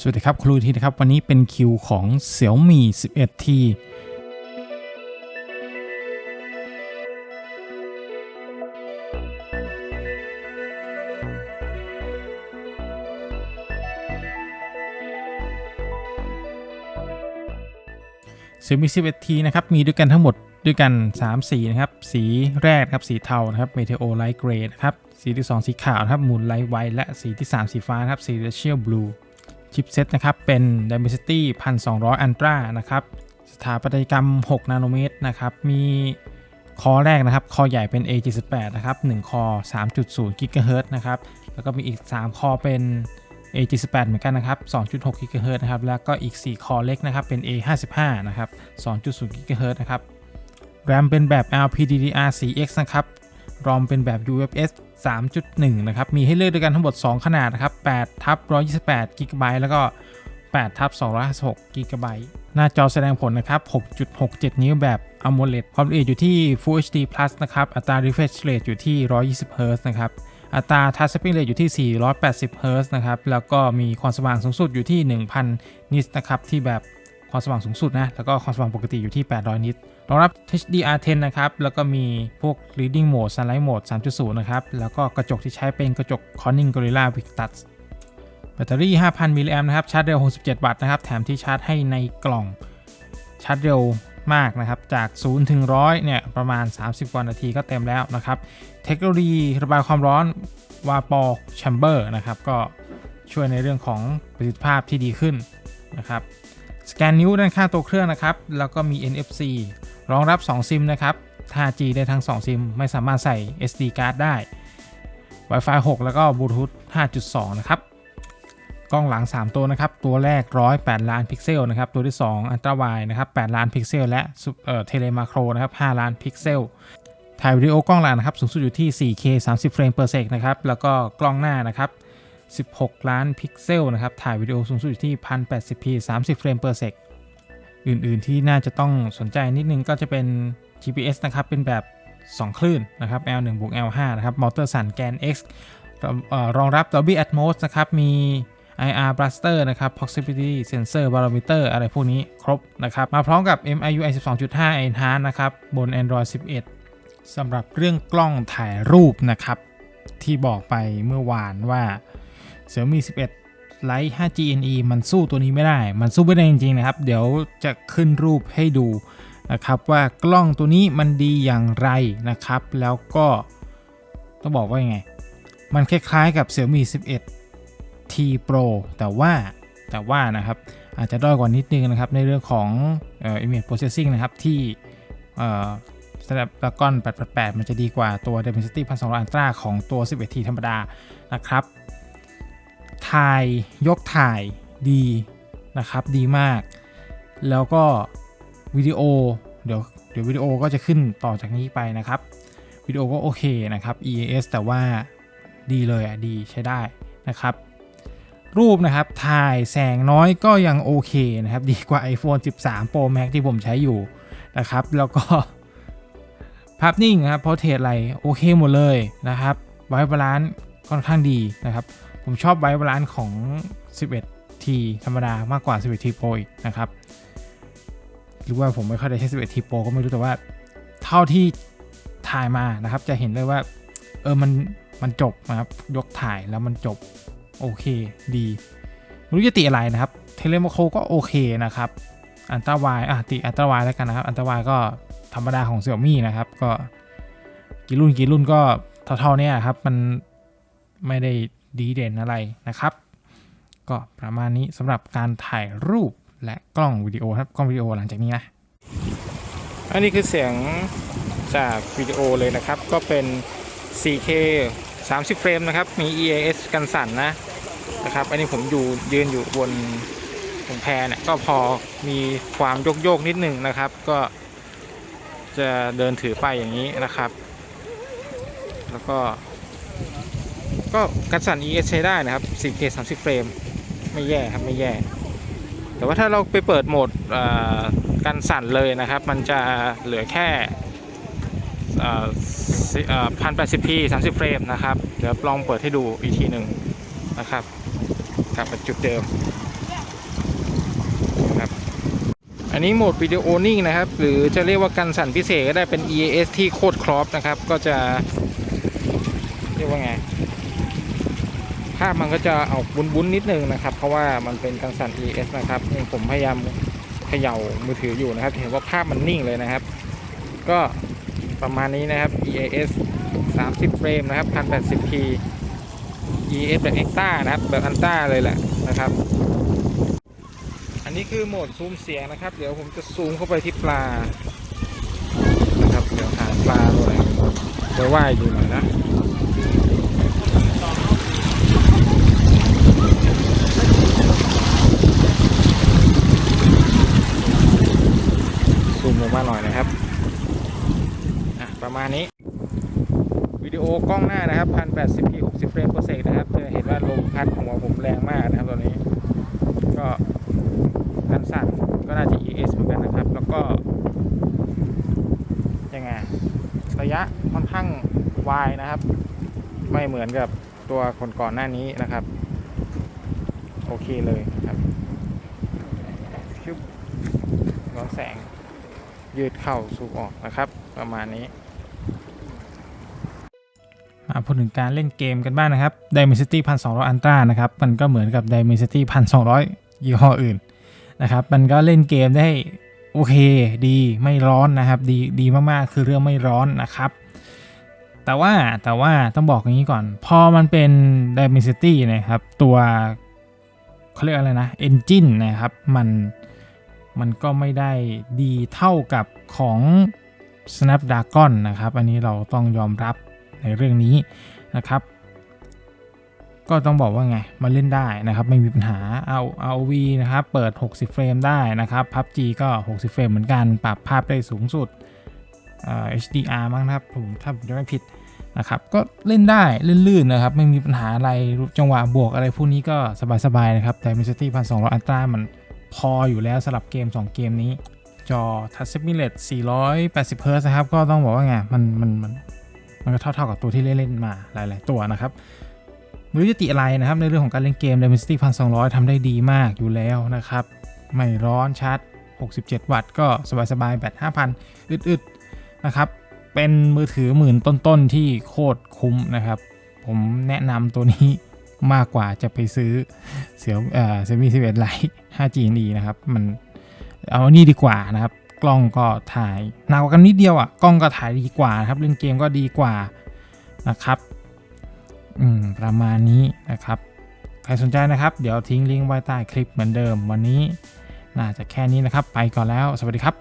สวัสดีครับครูทีนะครับ วันนี้เป็นคิวของ Xiaomi 11T เซมิ 11T นะครับ มีด้วยกันทั้งหมดด้วยกัน 3 สีนะครับ สีแรกนะครับ สีเทานะครับ Meteo Light Gray นะครับ สีที่ 2 สีขาวนะครับ Moonlight White และสีที่ 3 สีฟ้านะครับ Celestial Blue ชิปเซตนะครับ เป็น Dimensity 1200 Ultra นะครับ สถาปัตยกรรม 6 นาโนเมตรนะครับ มีคอแรกนะครับ คอใหญ่เป็น A78 นะครับ 1 คอ 3.0 GHz นะครับ แล้วก็มีอีก 3 คอเป็น A78 เหมือนกันนะครับ 2.6 GHz นะครับ แล้วก็อีก 4 คอเล็กนะครับ เป็น A55 นะครับ 2.0 GHz นะครับ RAM เป็นแบบ LPDDR4X นะครับ ROM เป็นแบบ UFS 3.1 นะครับ มีให้เลือกด้วยกันทั้งหมด 2 ขนาดนะครับ8ทับ128 GB แล้วก็8ทับ256 GB หน้าจอแสดงผลนะครับ 6.67 นิ้วแบบ AMOLED ความละเอียดอยู่ที่ Full HD Plus นะครับ อัตรา refresh rate อยู่ที่ 120 Hz นะครับ อัตรา touch sampling rate อยู่ที่ 480 Hz นะครับ แล้วก็มีความสว่างสูงสุดอยู่ที่ 1,000นิตนะครับ ที่แบบ ความสว่างสูงสุดนะ แล้วก็ความสว่างปกติอยู่ที่ 800 นิตรองรับ HDR10 นะครับ แล้วก็มีพวก reading mode sunlight mode 3.0 นะครับ แล้วก็กระจกที่ใช้เป็นกระจก Corning Gorilla Victus แบตเตอรี่ 5,000 มิลลิแอมนะครับ ชาร์จเร็ว 67 วัตต์นะครับ แถมที่ชาร์จให้ในกล่อง ชาร์จเร็วมากนะครับ จาก 0 ถึง 100 เนี่ย ประมาณ 30กว่านาทีก็เต็มแล้วนะครับ เทคโนโลยีระบายความร้อนวาปอแชมเบอร์นะครับ ก็ช่วยในเรื่องของประสิทธิภาพที่ดีขึ้นนะครับ สแกนนิ้วด้านข้างตัวเครื่องนะครับ แล้วก็มี NFC รองรับ 2 ซิมนะครับ 5G ได้ทั้ง 2 ซิม ไม่สามารถใส่ SD card ได้ Wi-Fi 6 แล้วก็ Bluetooth 5.2 นะครับ กล้องหลัง 3 ตัวนะครับ ตัวแรก 108 ล้านพิกเซลนะครับ ตัวที่ 2 อันตราไวนะครับ 8 ล้านพิกเซล และเทเลมาโครนะครับ 5 ล้านพิกเซล ถ่ายวิดีโอกล้องหลังนะครับ สูงสุดอยู่ที่ 4K 30 เฟรม per sec นะครับ แล้วก็กล้องหน้านะครับ 16 ล้านพิกเซลนะครับ ถ่ายวิดีโอสูงสุดอยู่ที่ 1080p 30 เฟรม per sec อื่นๆที่น่าจะต้องสนใจนิดนึงก็จะเป็น GPS นะครับ เป็นแบบ 2 คลื่นนะครับ L1 บวก L5 นะครับมอเตอร์สันแกน X รองรับ Dolby Atmos นะครับ มี IR Blaster นะครับ Proximity Sensor Barometer อะไรพวกนี้ครบนะครับ มาพร้อมกับ MIUI 12.5 Enhanced นะครับ บน Android 11สำหรับเรื่องกล้องถ่ายรูปนะครับ ที่บอกไปเมื่อวานว่า Xiaomi 11 Lite 5G NE มันสู้ตัวนี้ไม่ได้ มันสู้ไม่ได้จริงๆนะครับ เดี๋ยวจะขึ้นรูปให้ดูนะครับว่ากล้องตัวนี้มันดีอย่างไรนะครับ แล้วก็ต้องบอกว่ายังไง มันคล้ายๆกับ Xiaomi 11 T Pro แต่ว่าแต่ว่านะครับอาจจะด้อยกว่านิดนึงนะครับ ในเรื่องของเอ่อ image processing นะครับ ที่เอ่อ Snapdragon 888 มันจะดีกว่าตัว Dimensity 1200 Ultra ของตัว 11T ธรรมดานะครับ ถ่ายยกถ่ายดีนะครับ ดีมาก แล้วก็วิดีโอเดี๋ยวเดี๋ยววิดีโอก็จะขึ้นต่อจากนี้ไปนะครับ วิดีโอก็โอเคนะครับ EAS แต่ว่าดีเลยอะดีใช้ได้นะครับ รูปนะครับถ่ายแสงน้อยก็ยังโอเคนะครับ ดีกว่า iPhone 13 Pro Max ที่ผมใช้อยู่นะครับ แล้วก็ภาพนิ่งนะครับพอเทสอะไรโอเคหมดเลยนะครับไวบาลานซ์ค่อนข้างดีนะครับ ผมชอบไวบาลานซ์ของ 11T ธรรมดามากกว่า 11T Pro อีกนะครับ หรือว่าผมไม่ค่อยได้ใช้ 11T Pro ก็ไม่รู้แต่ว่า เท่าที่ถ่ายมานะครับ จะเห็นเลยว่า เออมันมันจบนะครับ ยกถ่ายแล้วมันจบ โอเคดีไม่รู้จะติอะไรนะครับ เทเลโมโคก็โอเคนะครับ อันตราวายอะติอันตราวายแล้วกันนะครับ อันตราวายก็ธรรมดาของ Xiaomi นะครับ ก็กี่รุ่นกี่รุ่นก็เท่าๆเนี้ยครับ มันไม่ได้ ดีเด่นอะไรนะครับ ก็ประมาณนี้สำหรับการถ่ายรูปและกล้องวิดีโอครับกล้องวิดีโอหลังจากนี้นะอันนี้คือเสียงจากวิดีโอเลยนะครับ ก็เป็น 4K 30 เฟรมนะครับ มี EAS กันสั่นนะนะครับ อันนี้ผมอยู่ยืนอยู่บนบนแพเนี่ยก็พอมีความโยกโยกนิดหนึ่งนะครับ ก็จะเดินถือไปอย่างนี้นะครับ แล้วก็ ก็กันสั่น ES ใช้ได้นะครับ 4K 30 เฟรม ไม่แย่ครับ ไม่แย่ แต่ว่าถ้าเราไปเปิดโหมดกันสั่นเลยนะครับ มันจะเหลือแค่พันแปดสิบพีสามสิบเฟรมนะครับ เดี๋ยวลองเปิดให้ดูอีกทีหนึ่งนะครับกลับมาจุดเดิมอันนี้โหมดวิดีโอนิ่งนะครับ หรือจะเรียกว่ากันสั่นพิเศษก็ได้เป็น EAS ที่โคตรครอปนะครับ ก็จะ เรียกว่าไงาพมันก็จะออกบุ้นๆนิดนึงนะครับ เพราะว่ามันเป็นกันสั่น E S นะครับนี่ผมพยายามเขย่ามือถืออยู่นะครับ เห็นว่าภาพมันนิ่งเลยนะครับ ก็ประมาณนี้นะครับ EAS 30 เฟรมนะครับ 1080p E S แบบ Extra นะครับ แบบอันต้าเลยแหละนะครับ อันนี้คือโหมดซูมเสียงนะครับ เดี๋ยวผมจะซูมเข้าไปที่ปลานะครับ เดี๋ยวหาปลาตัวไหนเดี๋ยวว่ายอยู่หน่อยนะ ซู มลงมาหน่อยนะครับอะประมาณนี้ วิดีโอกล้องหน้านะครับ 1080p 60เฟรม per sec นะครับจะเห็นว่าลมพัดหัวผมแรงมากนะครับตอนนี้ ก็กันสั่นก็น่าจะ ES เหมือนกันนะครับ แล้วก็ยังไงระยะค่อนข้างวายนะครับ ไม่เหมือนกับตัวคนก่อนหน้านี้นะครับ โอเคเลยครับชิบร้อนแสง ยืดเข้าสูบออกนะครับ ประมาณนี้มาพูดถึงการเล่นเกมกันบ้างนะครับ Dimensity 1200 Ultra นะครับ มันก็เหมือนกับ Dimensity 1200 ยี่ห้ออื่นนะครับ มันก็เล่นเกมได้โอเคดีไม่ร้อนนะครับ ดีดีมากๆ คือเรื่องไม่ร้อนนะครับ แต่ว่าแต่ว่าต้องบอกอย่างนี้ก่อน พอมันเป็น Dimensity นะครับ ตัวเขาเรียกอะไรนะ Engine นะครับ มัน มันก็ไม่ได้ดีเท่ากับของ Snapdragon นะครับ อันนี้เราต้องยอมรับในเรื่องนี้นะครับ ก็ต้องบอกว่าไง มาเล่นได้นะครับ ไม่มีปัญหาเอา ROV นะครับ เปิด 60 เฟรมได้นะครับ PUBG ก็ 60 เฟรมเหมือนกัน ปรับภาพได้สูงสุด HDR มั้งนะครับผมถ้าผมจะไม่ผิดนะครับ ก็เล่นได้ลื่นๆนะครับ ไม่มีปัญหาอะไรจังหวะบวกอะไรพวกนี้ก็สบายๆนะครับ แต่ Dimensity 1200 Ultra มัน พออยู่แล้วสำหรับเกม 2 เกมนี้ จอ Touch Simulate 480 Hz นะครับ ก็ต้องบอกว่าไง มัน มัน มันมันก็เท่าๆกับตัวที่เล่นๆมาหลาย ๆ ตัวนะครับไม่รู้จะติอะไรนะครับ ในเรื่องของการเล่นเกม Dimensity 1200ทำได้ดีมากอยู่แล้วนะครับ ไม่ร้อนชาร์จ67 วัตต์ก็สบายๆแบต5,000 อึดๆ นะครับ เป็นมือถือหมื่นต้นๆ ที่โคตรคุ้มนะครับ ผมแนะนำตัวนี้ มากกว่าจะไปซื้อเสียวเอ่อเซมิ11 Lite 5G NE นะครับ มันเอาอันนี้ดีกว่านะครับ กล้องก็ถ่ายหนักกว่ากันนิดเดียวอะกล้องก็ถ่ายดีกว่านะครับ เล่นเกมก็ดีกว่านะครับอืมประมาณนี้นะครับ ใครสนใจนะครับ เดี๋ยวทิ้งลิงก์ไว้ใต้คลิปเหมือนเดิมวันนี้ น่าจะแค่นี้นะครับ ไปก่อนแล้ว สวัสดีครับ